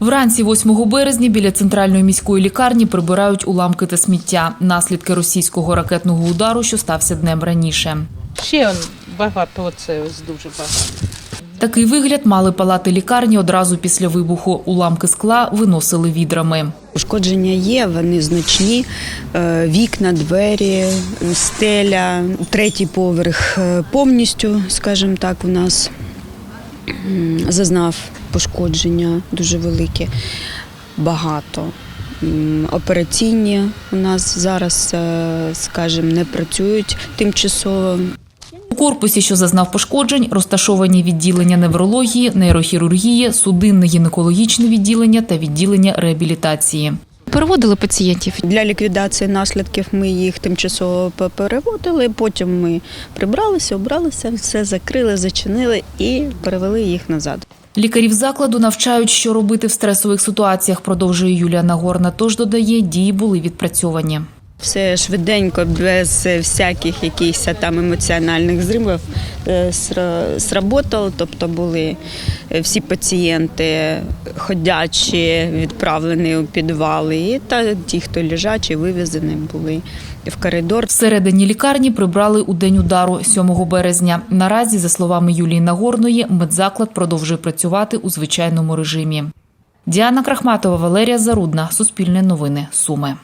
Вранці 8 березня біля центральної міської лікарні прибирають уламки та сміття. Наслідки російського ракетного удару, що стався днем раніше. Ще багато, оце ось дуже багато. Такий вигляд мали палати лікарні одразу після вибуху. Уламки скла виносили відрами. Ушкодження є, вони значні. Е, Вікна, двері, стеля, третій поверх е, повністю, скажімо так, у нас зазнав пошкодження дуже велике, багато. Операційні у нас зараз, е, скажімо, не працюють тимчасово. У корпусі, що зазнав пошкоджень, розташовані відділення неврології, нейрохірургії, судинно-гінекологічне відділення та відділення реабілітації. Переводили пацієнтів. Для ліквідації наслідків ми їх тимчасово переводили. Потім ми прибралися, обралися, все закрили, зачинили і перевели їх назад. Лікарів закладу навчають, що робити в стресових ситуаціях, продовжує Юлія Нагорна. Тож додає, дії були відпрацьовані. Все швиденько, без всяких якихось там емоціональних зривів е, сработало. Тобто були е, всі пацієнти ходячі, відправлені у підвали, і та ті, хто лежачі, вивезені були в коридор. Всередині лікарні прибрали у день удару 7 березня. Наразі, за словами Юлії Нагорної, медзаклад продовжує працювати у звичайному режимі. Діана Крахматова, Валерія Зарудна, Суспільне новини, Суми.